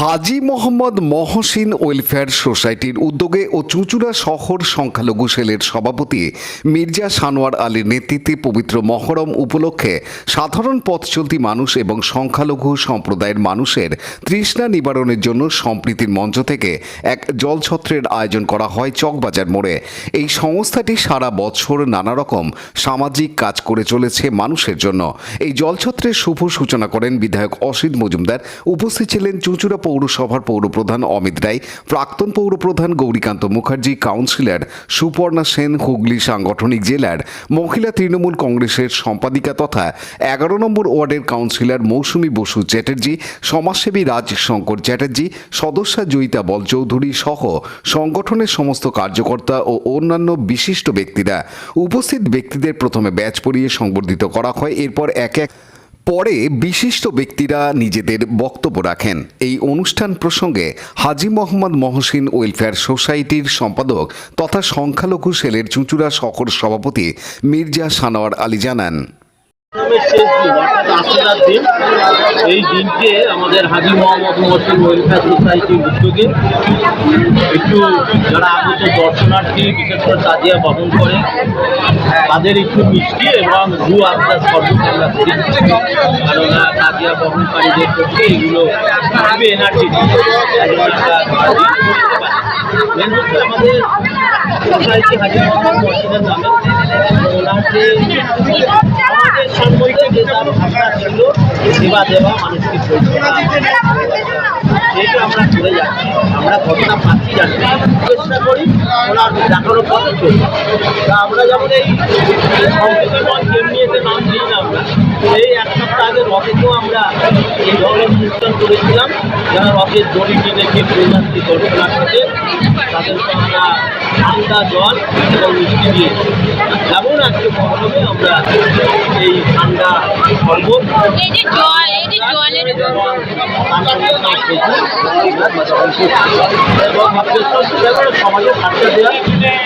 হাজি Mohammad Mohsin welfare সোসাইটির উদ্যোগে ও চুঁচুড়া শহর সংখ্যালঘু সেলের সভাপতি মির্জা সানোয়ার আলীর নেতৃত্বে পবিত্র মহরম উপলক্ষে সাধারণ পথ চলতি মানুষ এবং সংখ্যালঘু সম্প্রদায়ের মানুষের তৃষ্ণা নিবারণের জন্য সম্প্রীতির মঞ্চ থেকে এক জলছত্রের আয়োজন করা হয় চকবাজার মোড়ে। এই সংস্থাটি সারা বছর নানা রকম সামাজিক কাজ করে চলেছে মানুষের জন্য। এই জলছত্রের শুভ সূচনা করেন বিধায়ক অসিত মজুমদার। উপস্থিত ছিলেন চুঁচুড়া পৌরসভার পৌরপ্রধান অমিত রায়, প্রাক্তন পৌরপ্রধান গৌরীকান্ত মুখার্জি, কাউন্সিলর সুপর্ণা সেন, হুগলি সাংগঠনিক জেলার মহিলা তৃণমূল কংগ্রেসের সম্পাদিকা তথা এগারো নম্বর ওয়ার্ডের কাউন্সিলর মৌসুমী বসু চ্যাটার্জি, সমাজসেবী রাজ শঙ্কর চ্যাটার্জি, সদস্যা জয়িতা বল চৌধুরী সহ সংগঠনের সমস্ত কার্যকর্তা ও অন্যান্য বিশিষ্ট ব্যক্তিরা উপস্থিত ব্যক্তিদের প্রথমে ব্যাচ পরিয়ে সংবর্ধিত করা হয়। এরপর এক এক পরে বিশিষ্ট ব্যক্তিরা নিজেদের বক্তব্য রাখেন। এই অনুষ্ঠান প্রসঙ্গে হাজি মোহাম্মদ মহসিন ওয়েলফেয়ার সোসাইটির সম্পাদক তথা সংখ্যালঘু সেলের চুঁচুড়া শহর সভাপতি মির্জা সানোয়ার আলী জানান। শেষ দিন অর্থাৎ দিন এই দিনকে আমাদের হাজি মোহাম্মদ মোহসিন ওয়েলফেয়ার সোসাইটির উদ্যোগে একটু যারা আগত দর্শনার্থী বিশেষ করে তাজিয়া বহন করে তাদের একটু মিষ্টি এবং দু আত্মার সর্বোচ্চ আমরা করি আহ, তাজিয়া বহনকারীদের পক্ষে এগুলো খুবই এনার্জি আমাদের সোসাইটি হাজি মোহাম্মদ মোহসিনের নামে ছিল সেবা দেওয়া মানুষকে সেটা আমরা করে যাচ্ছি আমরা কতটা পাচ্ছি জানি চেষ্টা করি ওনার দেখানোর পথে চলি তা আমরা যেমন এই মঞ্চ নাম দিই আমরা এই এক সপ্তাহ আগে রথেতেও আমরা এই ধরনের অনুষ্ঠান করেছিলাম যারা রথের দড়ি কিনে কে প্রজাতি দর্শনার্থীদের আমরা ঠান্ডা জল এবং মিষ্টি দিয়ে যেমন আজকে মহরমে আমরা এই ঠান্ডা শরবত এবং সমাজে বার্তা দেওয়া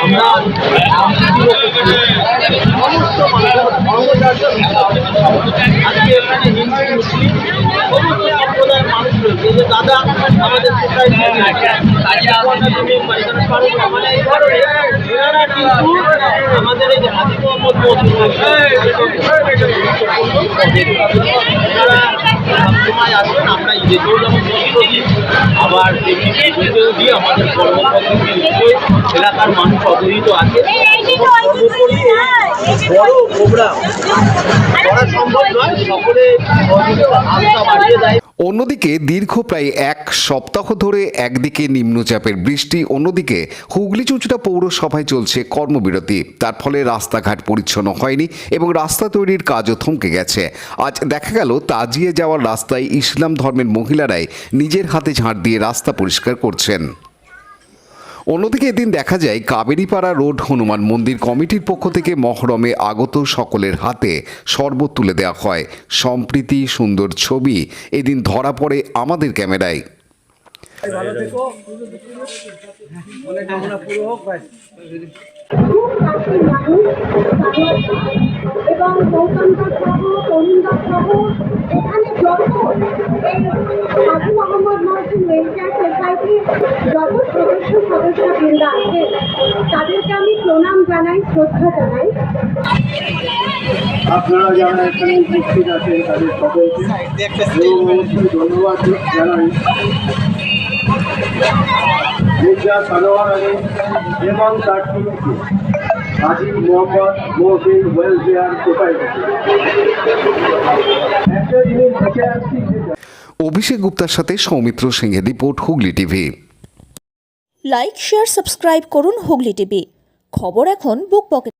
আমরা সমস্ত মানুষের ধর্মযাত্রা আজকে এখানে হিন্দু মানুষ রয়েছে যে দাদা আমাদের এনারা কিন্তু আমাদের এই যে হাজি মোহাম্মদ মহসিন এনারা আমরা ঈদেতেও যেমন বস্ত্র আবার আমাদের কর্মপদ্ধতি এলাকার মানুষ অবহিত আছে। বড় প্রোগ্রাম। করা সম্ভব নয় সকলে আস্থা অন্যদিকে দীর্ঘ প্রায় এক সপ্তাহ ধরে একদিকে নিম্নচাপের বৃষ্টি, অন্যদিকে হুগলি চুঁচুড়া পৌরসভায় চলছে কর্মবিরতি। তার ফলে রাস্তাঘাট পরিচ্ছন্ন হয়নি এবং রাস্তা তৈরির কাজও থমকে গেছে। আজ দেখা গেল তাজিয়ে যাওয়ার রাস্তায় ইসলাম ধর্মের মহিলারাই নিজের হাতে ঝাঁট দিয়ে রাস্তা পরিষ্কার করছেন। অন্যদিকে এদিন দেখা যায় কাবেরীপাড়া রোড হনুমান মন্দির কমিটির পক্ষ থেকে মহরমে আগত সকলের হাতে শরবত তুলে দেওয়া হয়। সম্প্রীতি, সুন্দর ছবি, এদিন ধরা পড়ে আমাদের ক্যামেরায়। যত আছেন তাদেরকে আমি প্রণাম জানাই শ্রদ্ধা জানাই। আপনারা যারা এখানে উপস্থিত আছেন তাদের সকলকে ধন্যবাদ জানাই। মির্জা সানোয়ার আলী এবং তার টিমকে হাজি মোহাম্মদ মহসিন ওয়েলফেয়ার সোসাইটি একটা জিনিস দেখে আসছি অভিষেক গুপ্তার সাথে সৌমিত্র সিংহের report Hooghly TV. Like share subscribe করুন হুগলি টিভি। খবর এখন বুক পকেট